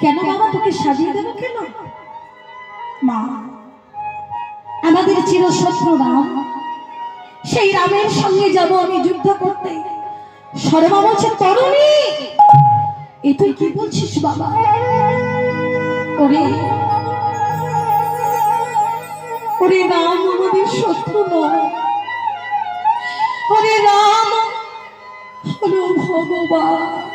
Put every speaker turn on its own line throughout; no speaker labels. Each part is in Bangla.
কেন বাবা তোকে সাজিয়ে দেবো কেন? মা, আমাদের চিরশত্রু রাম। সেই রামের সঙ্গে যাব আমি যুদ্ধ করতে। সরমা বলছে তরুণী, এ তুই কি বলছিস বাবা? ওরে ওরে রাম আমাদের শত্রু নয় ওরে রাম ভগবান।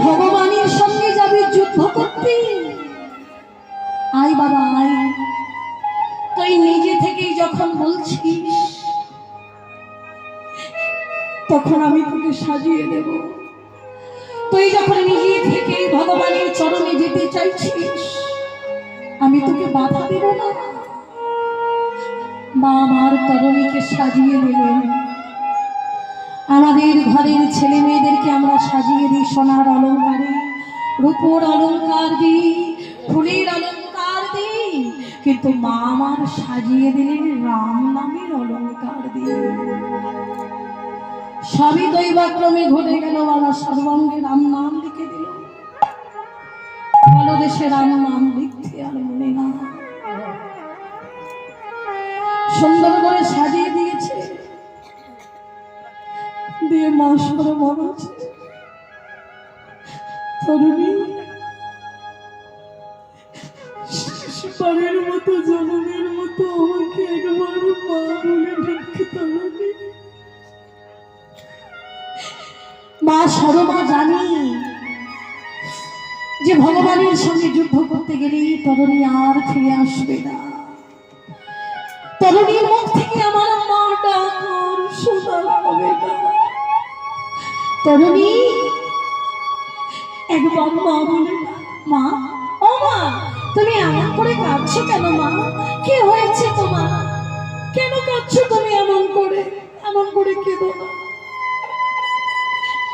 ভগবানের সঙ্গে যাবি যুদ্ধ করতে। আয় বাবা, আয়। তুই নিজে থেকেই যখন বলছিস, তখন আমি তোকে সাজিয়ে দেব। তুই যখন নিজে থেকেই ভগবানের চরণে যেতে চাইছিস, আমি তোকে বাধা দেব না। মা আমার তরণীকে সাজিয়ে দিলেন আমাদের ঘরের ছেলে মেয়েদেরকে আমরা সাজিয়ে দিই সোনার অলঙ্কারে, রূপোর অলঙ্কার দিই, ফুলের অলঙ্কার দিই, কিন্তু মা আমার সাজিয়ে দিলেন রাম নামের অলঙ্কার দিয়ে সবই দৈবাক্রমে ঘটে গেল, বাবা সর্বাঙ্গে রাম নাম লিখে দিল। ভালো দেশে রাম নাম লিখতে আর মনে না সুন্দর করে সাজিয়ে দিয়ে মা সরে বলছে তরুণী মতো, জনমের মতো আমাকে একবার তরুণী। মা জানি যে ভগবানের সঙ্গে যুদ্ধ করতে গেলেই তরুণী আর ফিরে আসবে না। তরুণীর মুখ তুমি এমন করে কাঁদছো কেন মা? কি হয়েছে তোমার? কেন কাঁদছো তুমি এমন করে? এমন করে কেঁদো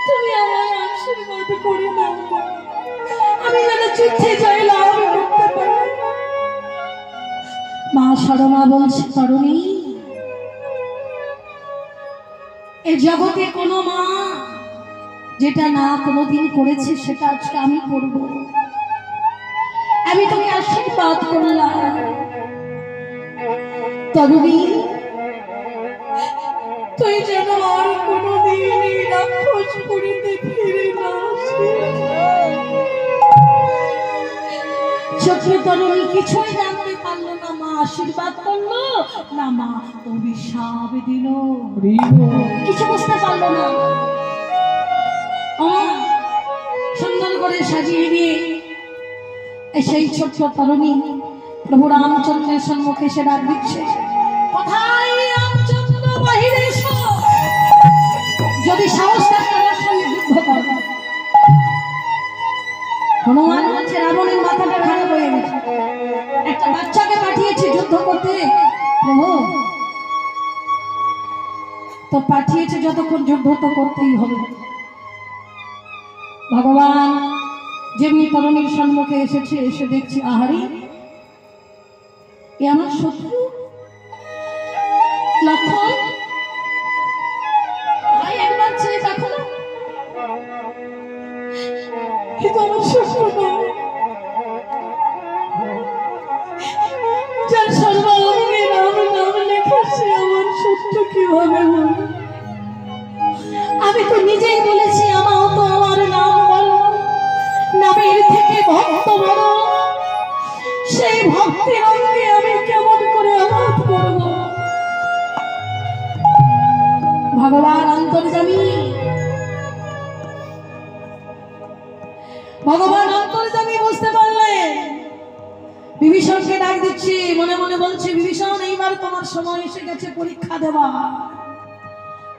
তুমি আমায় আশীর্বাদ করে নাও আমি যেন যুদ্ধে যাই লাভ মা সরমা বলছে, তরুণী, এ জগতে কোনো মা যেটা না কোনোদিন করেছে সেটা আজকে আমি করব। আমি তোকে আশীর্বাদ করলাম। তরুণী তুই যেন আর কোনোদিন এই রাক্ষস পুরীতে ফিরে না ছোট তরুণী কিছুই জানতে পারল না মা আশীর্বাদ করল না মা অভিশাপ দিল। কিছু বুঝতে পারল না। সাজিয়ে এই সেই ছোট্ট তরুণী প্রভু রামচন্দ্রের সম্মুখে সে ডাক দিচ্ছে। যদি সাহস হনুমান বলছে, রাবণের মাথাটা খারাপ হয়ে গেছে। একটা বাচ্চাকে পাঠিয়েছে যুদ্ধ করতে। প্রভু, তো পাঠিয়েছে যতক্ষণ যুদ্ধ তো করতেই হবে। ভগবান যেমনি তরুণীর সম্মুখে এসেছে এসে দেখছি আহারি এ আমার শত্রু? লক্ষণ? ভগবান অন্তর্জামী ভগবান অন্তর্জামী বুঝতে পারলেন বিভীষণকে ডাক দিচ্ছি, মনে মনে বলছি, বিভীষণ, এইবার তোমার সময় এসে গেছে, পরীক্ষা দেওয়া।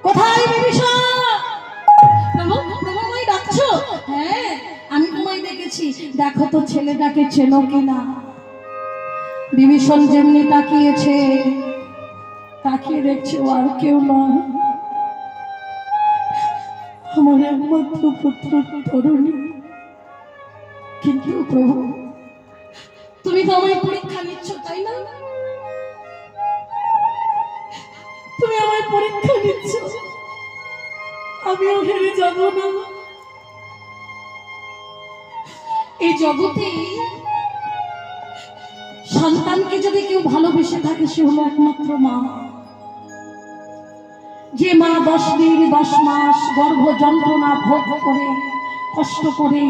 কোথায় বিভীষণ? ডাকছো? হ্যাঁ আমি তোমায় ডেকেছি। দেখো তো ছেলেটাকে চেনো কিনা। বিভীষণ যেমনি তাকিয়েছে, তাকিয়ে দেখছে আর কেউ নয়। আমার একমাত্র পুত্র তরুণী কিন্তু প্রভু, তুমি তো আমায় পরীক্ষা নিচ্ছ, তাই না? তুমি আমায় পরীক্ষা নিচ্ছ। আমিও হেরে যাব না। এই জগতে সন্তানকে যদি কেউ ভালোবেসে থাকে, সে হলো একমাত্র মা। যে মা দশ দিন, দশ মাস গর্ভ যন্ত্রণা ভোগ করে, কষ্ট করে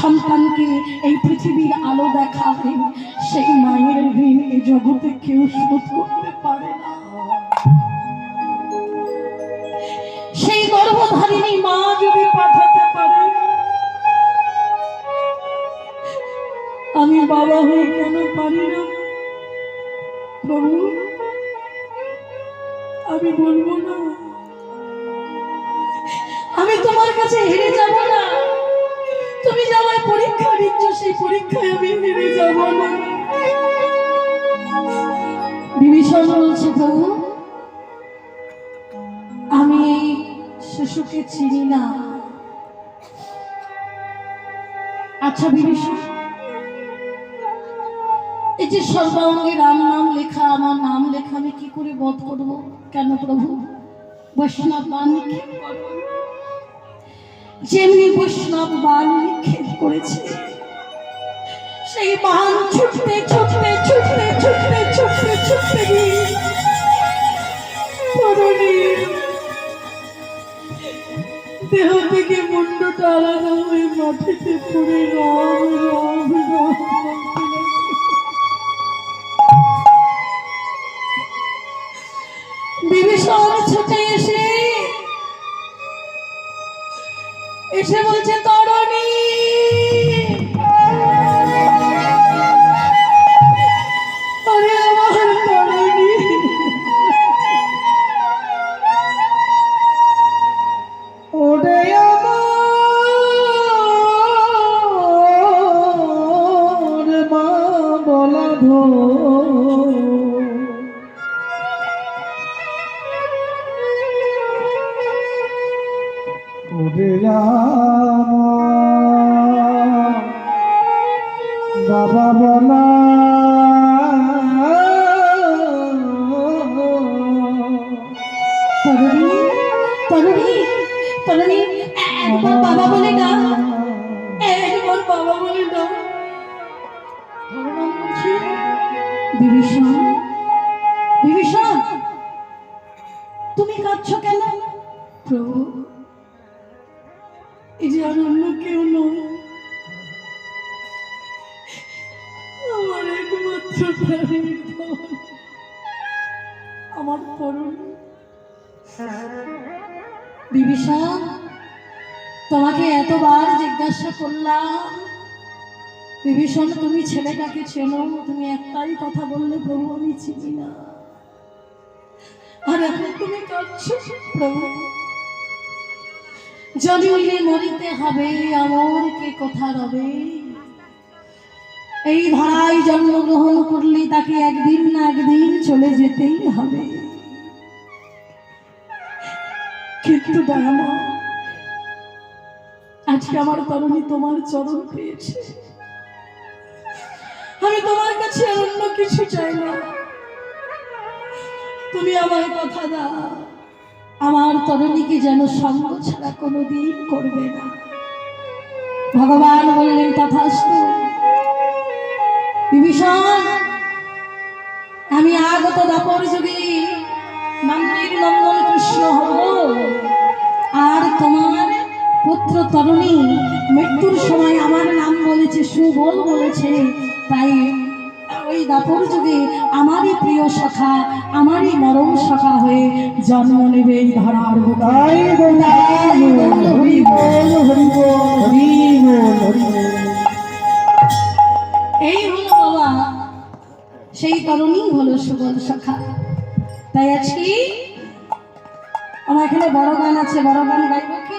সন্তানকে এই পৃথিবীর আলো দেখাবে, সেই মায়ের ঋণ এই জগতে কেউ শোধ করতে পারে না। সেই গর্ভধারিণী মা যদি পাঠাতে পারে, আমি বাবা হয়ে কেন পারি না? প্রভু, আমি বলব না। আমি তোমার কাছে হেরে যাব না। তুমি যে আমায় পরীক্ষা দিচ্ছ, সেই পরীক্ষায় আমি হেরে যাব না। বিভীষণ বলছে, প্রভু, আমি এই শিশুকে চিনি না। আচ্ছা বিভীষণ, এই যে সর্বাঙ্গে রাম নাম লেখা, আমার নাম লেখা, আমি কি করে বোধ করব? কেন, প্রভু? বৈষ্ণব করো যেমনি বৈষ্ণব মান নিক্ষেপ করেছে, সেই মান ছুটতে ছুটতে ছুটতে ছুটতে ছুটতে ছুটতে দেহ থেকে মুন্ডটা আলাদা হয়ে মাটিতে পড়ে রাম রাম রাম ওরে
রাম বাবা বলা
তরুণী তরুণী একবার বাবা বলে না একবার বাবা বলে বলছে, বিভীষণ বিভীষণ তুমি কাঁদছো কেন? প্রভু আমার করুণ। বিভীষণ, তোমাকে এতবার জিজ্ঞাসা করলাম, বিভীষণ, তুমি ছেলেটাকে চেনো? তুমি একটাই কথা বললে প্রভু, আমি চিনি না। আর এখন তুমি কাঁদছো প্রভু। জন্মিলে মরিতে হবে আমার কে কথা রবে এই ধরায় জন্মগ্রহণ করলে তাকে একদিন না একদিন চলে যেতেই হবে। কিন্তু আজকে আমার তরুণী তোমার চরণ পেয়েছে। আমি তোমার কাছে অন্য কিছু চাই না। তুমি আমায় কথা দাও। আমার তরুণীকে যেন সঙ্গ ছাড়া কোনোদিন করবে না। ভগবান বললেন, তথাস্তু বিভীষণ আমি আগত দাপর যুগে নন্দির নন্দন কৃষ্ণ হব। আর তোমার পুত্র তরুণী মৃত্যুর সময় আমার নাম বলেছে সুবল বলেছে। তাই ওই দাপর যুগে আমারই প্রিয় সখা আমারই মরম সখা হয়ে জন্ম নেবে ধরার।
হরি বল হরি বল হরি বল হরি
সেই কারণেই হলো সুবল সখা। তাই আজকে আমার এখানে বড় গান আছে, বড় গান গাইব কি?